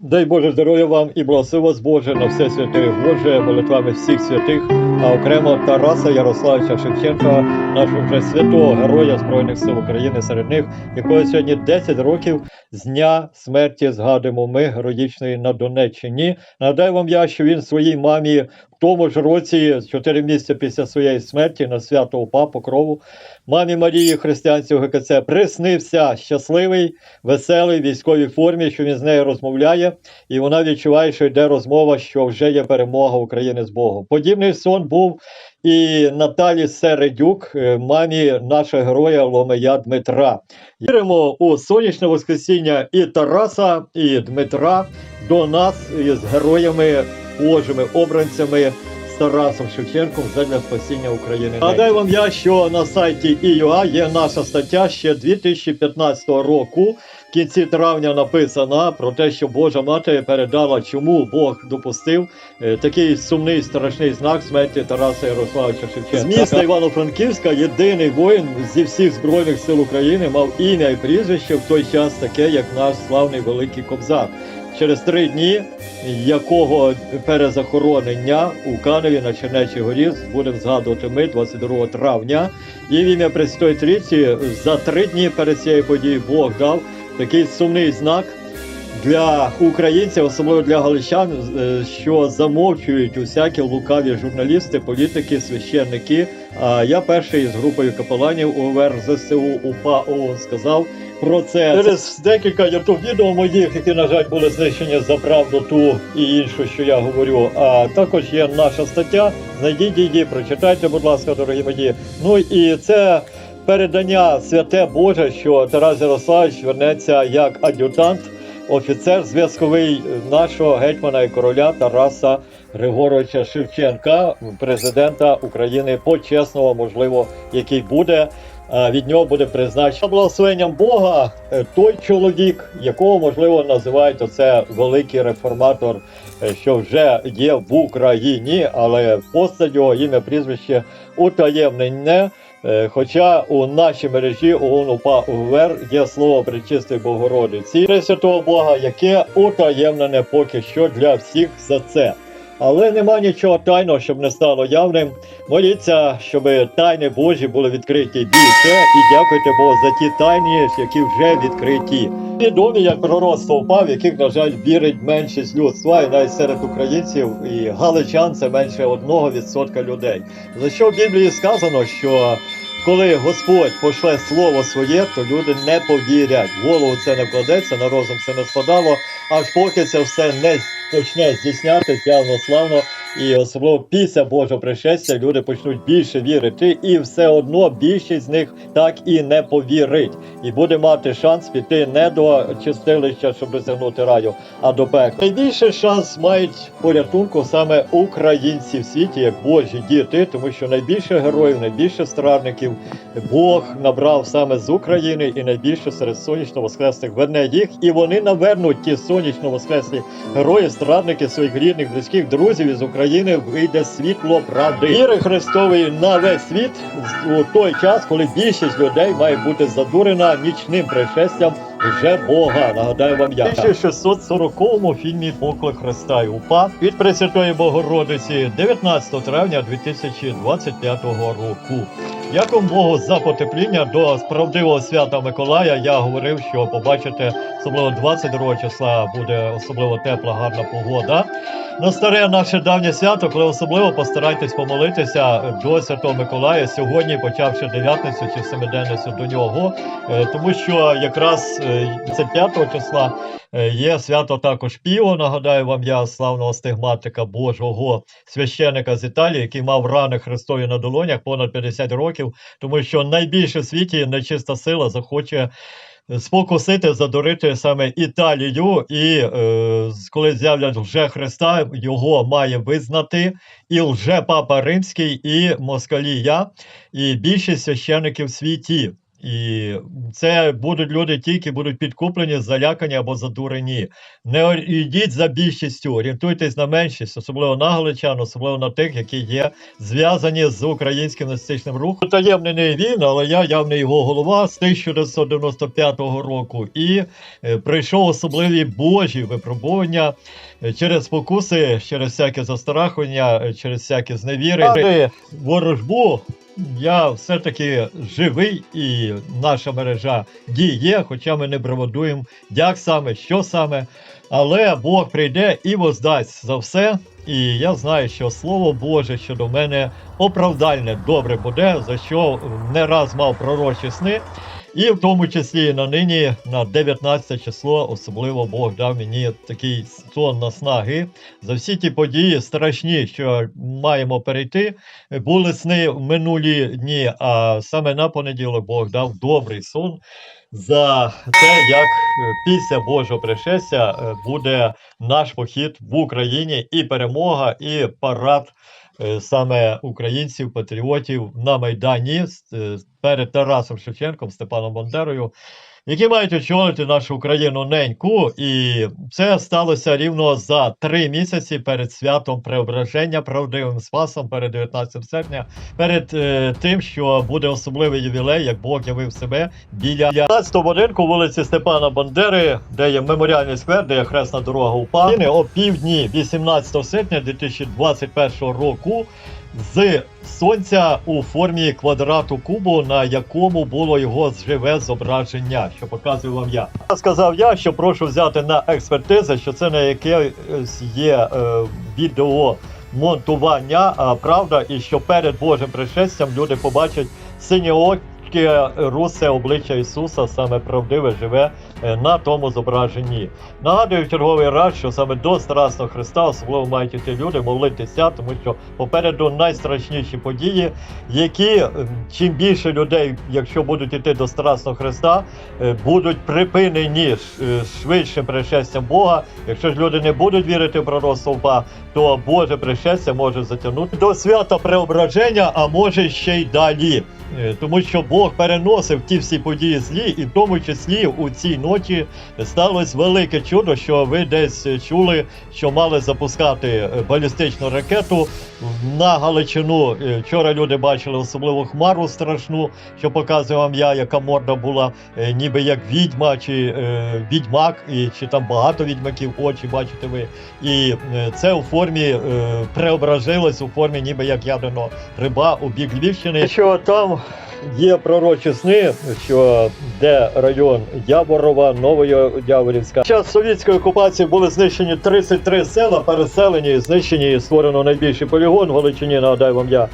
Дай Боже здоров'я вам і благослови вас Боже на все святе Боже, молитвами всіх святих, а окремо Тараса Ярославича Шевченка, нашого вже святого героя Збройних сил України серед них, якого сьогодні 10 років з дня смерті згадуємо ми героїчної на Донеччині. Нагадаю вам я, що він своїй мамі тому ж році, 4 місяці після своєї смерті, на свято УПА Покрову, мамі Марії Християнці ГКЦ приснився щасливий, веселий військовій формі, що він з нею розмовляє, і вона відчуває, що йде розмова, що вже є перемога України з Богом. Подібний сон був і Наталі Середюк, е, мамі нашого героя Ломея Дмитра. Віримо у сонячне воскресіння і Тараса, і Дмитра до нас із героями Божими обранцями. з Тарасом Шевченком задля спасіння України. Нагадаю вам я, що на сайті ІЮА є наша стаття ще 2015 року. В кінці травня написана про те, що Божа мати передала, чому Бог допустив е, такий сумний страшний знак смерті Тараса Ярославовича Шевченка. З міста Івано-Франківська єдиний воїн зі всіх збройних сил України мав ім'я і прізвище в той час таке, як наш славний великий Кобзар. Через три дні, якого перезахоронення у Каневі на Чернечій горі будемо згадувати ми 22 травня. І в ім'я Пресвятої Трійці за три дні перед цією подією Бог дав такий сумний знак для українців, особливо для галичан, е, що замовчують усякі лукаві журналісти, політики, священники. А я перший з групою капеланів УВР ЗСУ УПА ООН сказав про це. Через декілька ютуб відео моїх, які, на жаль, були знищені за правду ту і іншу, що я говорю. А також є наша стаття. Знайдіть її, прочитайте, будь ласка, дорогі мої. Ну і це. Передання святе Боже, що Тарас Ярославович вернеться як ад'ютант, офіцер зв'язковий нашого гетьмана і короля Тараса Григоровича Шевченка, президента України почесного, можливо, який буде. Від нього буде призначено благословенням Бога е, той чоловік, якого можливо називають оце великий реформатор, е, що вже є в Україні, але постать його ім'я прізвище утаємнене. Е, Хоча у нашій мережі ООН УПА УВР є слово Пречистої Богородиці Пресвятого Бога, яке утаємнене поки що для всіх за це. Але нема нічого тайного, щоб не стало явним. Моліться, щоб тайни Божі були відкриті більше, і дякуйте Богу за ті тайни, які вже відкриті. Відомі як пророцтво впав, яких, на жаль, вірить меншість людства, і навіть серед українців і галичан це менше 1% людей. За що в Біблії сказано, що коли Господь пошле слово своє, то люди не повірять. В голову це не вкладеться, на розум це не спадало, аж поки це все не почне здійснятися явно славно. І особливо після Божого пришестя люди почнуть більше вірити, і все одно більшість з них так і не повірить, і буде мати шанс піти не до чистилища, щоб досягнути раю, а до пекла. Найбільший шанс мають порятунку саме українці в світі, як Божі діти, тому що найбільше героїв, найбільше страдників Бог набрав саме з України, і найбільше серед сонячно воскресних верне їх, і вони навернуть ті сонячно воскреслі герої, страдники своїх рідних, близьких друзів із України вийде світло правди. Віри Христової на весь світ у той час, коли більшість людей має бути задурена нічним пришестям вже Бога. Нагадаю вам я. У 1640 фільмі Поклик Христа і УПА від Пресвятої Богородиці 19 травня 2025 року. Дякую Богу за потепління до справдивого свята Миколая. Я говорив, що побачите, особливо 22 числа буде особливо тепла, гарна погода. На старе наше давнє свято, коли особливо постарайтесь помолитися до Святого Миколая сьогодні, почавши дев'ятницю чи семиденницю до нього, е, тому що якраз е, 25 числа е, є свято також Піо. Нагадаю вам я славного стигматика Божого священика з Італії, який мав рани Христові на долонях понад 50 років, тому що найбільше в світі нечиста сила захоче. Спокусити, задурити саме Італію, і е, коли з'являть лже Христа, його має визнати і лже Папа Римський, і Москалія, і більшість священиків світі. І це будуть люди тільки будуть підкуплені, залякані або задурені. Не йдіть за більшістю, орієнтуйтесь на меншість, особливо на галичан, особливо на тих, які є зв'язані з українським націоналістичним рухом. Таємний не він, але я явний його голова з 1995 року. І е, пройшов особливі божі випробування е, через спокуси, через всяке застрахування, е, через всякі зневіри. Ворожбу я все-таки живий і наша мережа діє, хоча ми не браводуємо, як саме, що саме. Але Бог прийде і воздасть за все. І я знаю, що Слово Боже щодо мене оправдальне добре буде, за що не раз мав пророчі сни. І в тому числі на нині, на 19 число, особливо Бог дав мені такий сон наснаги за всі ті події страшні, що маємо перейти. Були сни в минулі дні, а саме на понеділок Бог дав добрий сон за те, як е, після Божого пришестя е, буде наш похід в Україні і перемога, і парад е, саме українців, патріотів на Майдані перед Тарасом Шевченком, Степаном Бандерою, які мають очолити нашу Україну неньку. І це сталося рівно за три місяці перед святом Преображення, правдивим спасом, перед 19 серпня, перед е, тим, що буде особливий ювілей, як Бог явив себе біля 15 будинку вулиці Степана Бандери, де є меморіальний сквер, де є хресна дорога УПА. І О півдні 18 серпня 2021 року з сонця у формі квадрату кубу, на якому було його живе зображення, що показую вам я. Сказав я, що прошу взяти на експертизу, що це не якесь є е, відео монтування, правда, і що перед Божим пришестям люди побачать синьооке русе обличчя Ісуса, саме правдиве живе е, на тому зображенні. Нагадую в черговий раз, що саме до Страсного Христа особливо мають іти люди молитися, тому що попереду найстрашніші події, які ем, чим більше людей, якщо будуть іти до Страсного Христа, е, будуть припинені е, швидшим пришестям Бога. Якщо ж люди не будуть вірити в пророцтво Ба, то Боже пришестя може затягнути до свята преображення, а може ще й далі. Е, Тому що Бог переносив ті всі події злі, і в тому числі у цій ночі сталося велике чудо, що ви десь чули, що мали запускати е, балістичну ракету на Галичину. Е, Вчора люди бачили особливу хмару страшну, що показує вам я, яка морда була, е, ніби як відьма чи е, відьмак, і чи там багато відьмаків очі бачите ви. І це у формі е, преображилось у формі, ніби як ядерного риба у бік Львівщини. Що там є пророчі сни, що де район Яворова, Новояворівська. Час совєтської окупації були знищені 33 села, переселені, знищені, і створено найбільший полігон в Галичині, нагадаю вам я.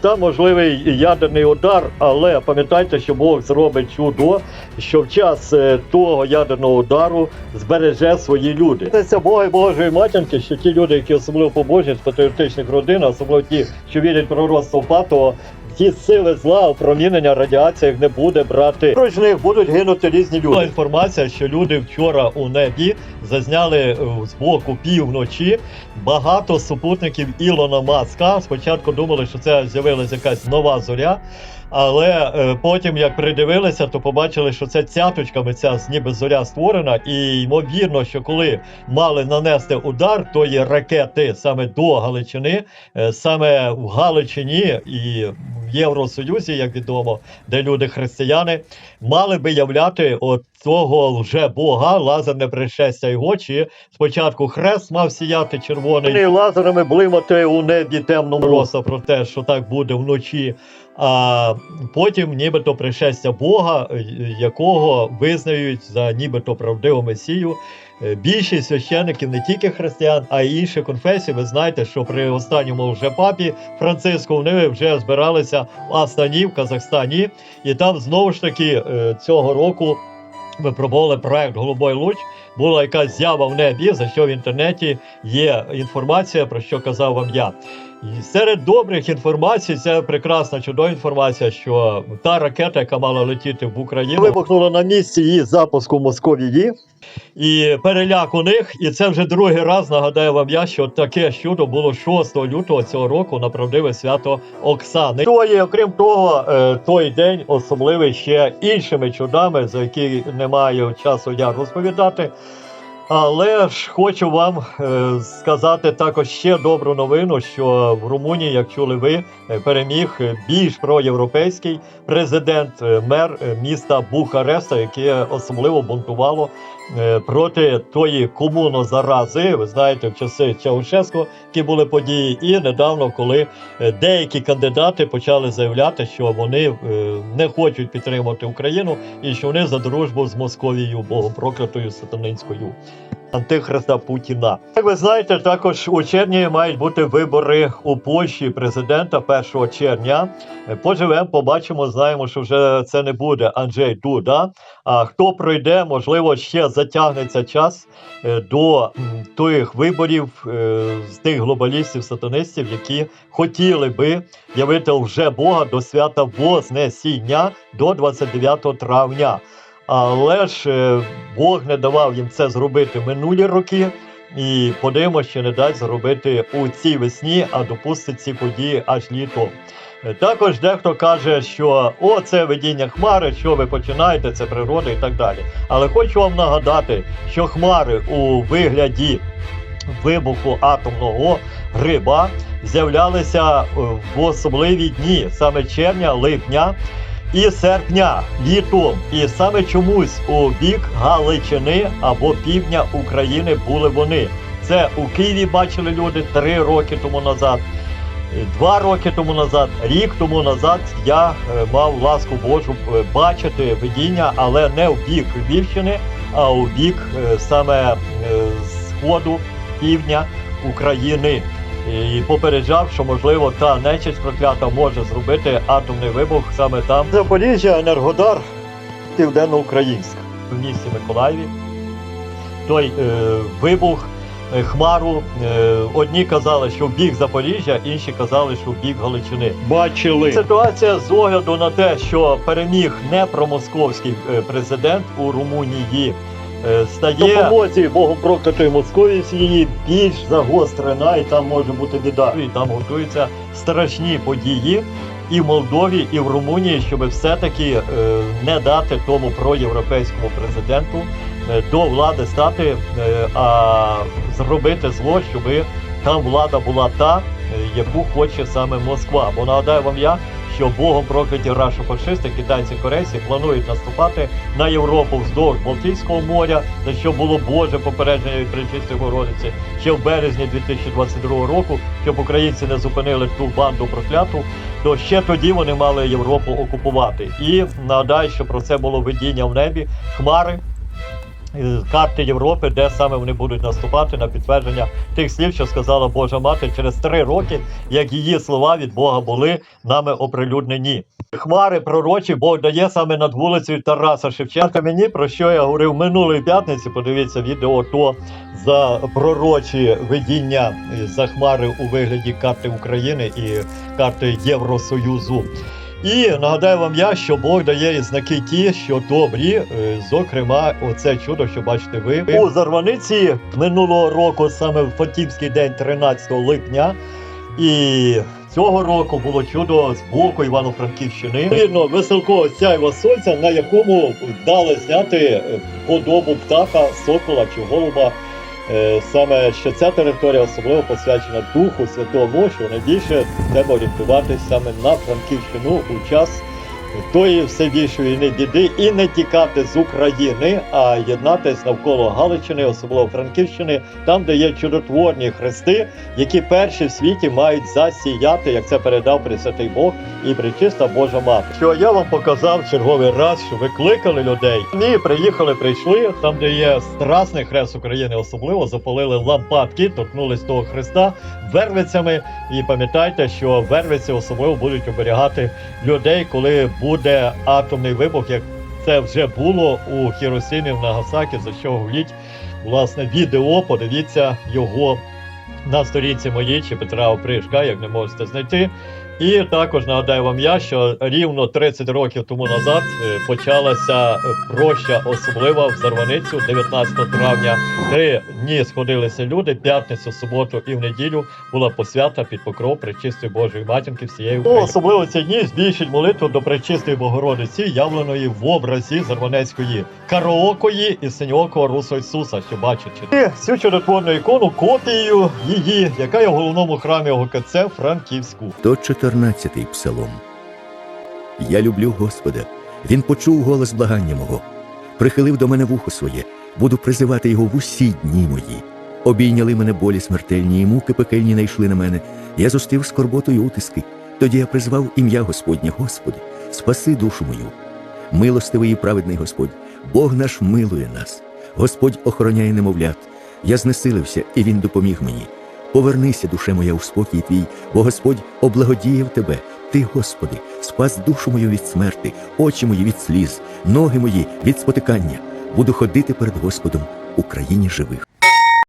Там можливий ядерний удар, але пам'ятайте, що Бог зробить чудо, що в час е, того ядерного удару збереже свої люди. Це Бога і Божої матінки, що ті люди, які особливо побожні з патріотичних родин, особливо ті, що вірять пророцтво Патого, ті сили зла, опромінення, радіації їх не буде брати. Проч них будуть гинути різні люди. Була інформація, що люди вчора у небі зазняли е, з боку півночі багато супутників Ілона Маска. Спочатку думали, що це з'явилася якась нова зоря. Але е, потім, як придивилися, то побачили, що це цяточками ця ніби зоря створена, і ймовірно, що коли мали нанести удар тої ракети саме до Галичини, е, саме в Галичині і в Євросоюзі, як відомо, де люди християни, мали би являти от того вже Бога, лазерне пришестя його, чи спочатку хрест мав сіяти червоний, і лазерами блимати у небі темному роса про те, що так буде вночі. А потім нібито пришестя Бога, якого визнають за нібито правдиву месію. Е, Більшість священиків не тільки християн, а й інших конфесій. Ви знаєте, що при останньому вже папі Франциску вони вже збиралися в Астані, в Казахстані, і там знову ж таки е, цього року випробували проект Голубой луч. Була якась зява в небі, за що в інтернеті є інформація, про що казав вам я. І серед добрих інформацій це прекрасна чудова інформація, що та ракета, яка мала летіти в Україну, вибухнула на місці її запуску в Московії. І переляк у них, і це вже другий раз нагадаю вам я, що таке чудо було 6 лютого цього року на правдиве свято Оксани. Тої, окрім того, е, той день особливий ще іншими чудами, за які не маю часу я розповідати. Але ж хочу вам е, сказати також ще добру новину, що в Румунії, як чули ви, е, переміг більш проєвропейський президент, е, мер міста Бухареста, яке особливо бунтувало проти тої комунозарази. Ви знаєте, в часи Чаушеско, які були події, і недавно, коли деякі кандидати почали заявляти, що вони не хочуть підтримувати Україну і що вони за дружбу з Московією, богом проклятою сатанинською. Антихриста Путіна. Як ви знаєте, також у червні мають бути вибори у Польщі президента 1 червня. Е, Поживемо, побачимо, знаємо, що вже це не буде Анджей Дуда. А хто пройде, можливо, ще затягнеться час е, до тих виборів е, з тих глобалістів-сатанистів, які хотіли би явити вже Бога до свята Вознесіння до 29 травня. Але ж е, Бог не давав їм це зробити минулі роки, і подивимося, чи не дасть зробити у цій весні, а допустить ці події аж літом. Е, Також дехто каже, що о, це видіння хмари, що ви починаєте, це природа і так далі. Але хочу вам нагадати, що хмари у вигляді вибуху атомного гриба з'являлися е, в особливі дні, саме червня, липня і серпня літом. І саме чомусь у бік Галичини або півдня України були вони. Це у Києві бачили люди три роки тому назад. Два роки тому назад, рік тому назад я е, мав ласку Божу е, бачити видіння, але не в бік Львівщини, а у бік е, саме сходу півдня України. І попереджав, що можливо та нечисть проклята може зробити атомний вибух саме там. Запоріжжя, Енергодар, південноукраїнськ в місті Миколаєві. Той е, вибух, е, хмару. Е, одні казали, що в бік Запоріжжя, інші казали, що в бік Галичини. Бачили. Ситуація з огляду на те, що переміг не промосковський е, президент у Румунії. Е, Стає допомозі богом проклятої Московії більш загострена, і там може бути біда. І там готуються страшні події і в Молдові, і в Румунії, щоб все-таки е, не дати тому проєвропейському президенту е, до влади стати, а зробити зло, щоб там влада була та, яку хоче саме Москва. Бо нагадаю вам я, що богом прокляті рашофашисти, китайці корейці планують наступати на Європу вздовж Балтійського моря, за що було Боже попередження від Пречистої Богородиці ще в березні 2022 року, щоб українці не зупинили ту банду прокляту, то ще тоді вони мали Європу окупувати. І нагадаю, що про це було видіння в небі, хмари. Е, Карти Європи, де саме вони будуть наступати на підтвердження тих слів, що сказала Божа мати через три роки, як її слова від Бога були нами оприлюднені. Хмари пророчі Бог дає саме над вулицею Тараса Шевченка. Мені про що я говорив минулої п'ятниці. Подивіться відео то за пророчі видіння е, за хмари у вигляді карти України і карти Євросоюзу. І нагадаю вам я, що Бог дає і знаки ті, що добрі, е, зокрема, оце чудо, що бачите ви у Зарваниці минулого року, саме в Фатімський день, 13 липня. І цього року було чудо з боку Івано-Франківщини. Видно веселково сяйво сонця, на якому дали зняти е, подобу птаха, сокола чи голуба. Е, Саме що ця територія особливо посвячена Духу Святому, що найбільше треба орієнтуватися саме на Франківщину у час тої все більшої біди і не тікати з України, а єднатись навколо Галичини, особливо Франківщини, там, де є чудотворні хрести, які перші в світі мають засіяти, як це передав Пресвятий Бог і причиста Божа Мати. Що я вам показав черговий раз, що ви кликали людей. Ні, приїхали, прийшли там, де є страсний хрест України, особливо запалили лампадки, торкнулись того хреста вервицями. І пам'ятайте, що вервиці особливо будуть оберігати людей, коли буде атомний вибух, як це вже було у Хіросімі в Нагасакі, за що говоріть власне відео. Подивіться його на сторінці моїй чи Петра Опришка, як не можете знайти. І також нагадаю вам я, що рівно 30 років тому назад е, почалася проща особлива в Зарваницю 19 травня. Три дні сходилися люди, п'ятницю, суботу і в неділю була посвята під покров Пречистої Божої матінки всієї України. Особливо ці дні збільшить молитву до Пречистої Богородиці, явленої в образі Зарванецької караокої і синьокого русого Ісуса, що бачите. І цю чудотворну ікону, копією її, яка є в головному храмі ОГКЦ Франківську. 114 псалом. Я люблю Господа. Він почув голос благання мого, прихилив до мене вухо своє, буду призивати його в усі дні мої. Обійняли мене болі смертельні, і муки пекельні найшли на мене. Я зустрів скорботу й утиски. Тоді я призвав ім'я Господнє, Господи, спаси душу мою. Милостивий і праведний Господь, Бог наш милує нас. Господь охороняє немовлят. Я знесилився, і Він допоміг мені. Повернися, душе моя, у спокій твій, бо Господь облагодіяв тебе. Ти, Господи, спас душу мою від смерти, очі мої від сліз, ноги мої від спотикання. Буду ходити перед Господом у країні живих.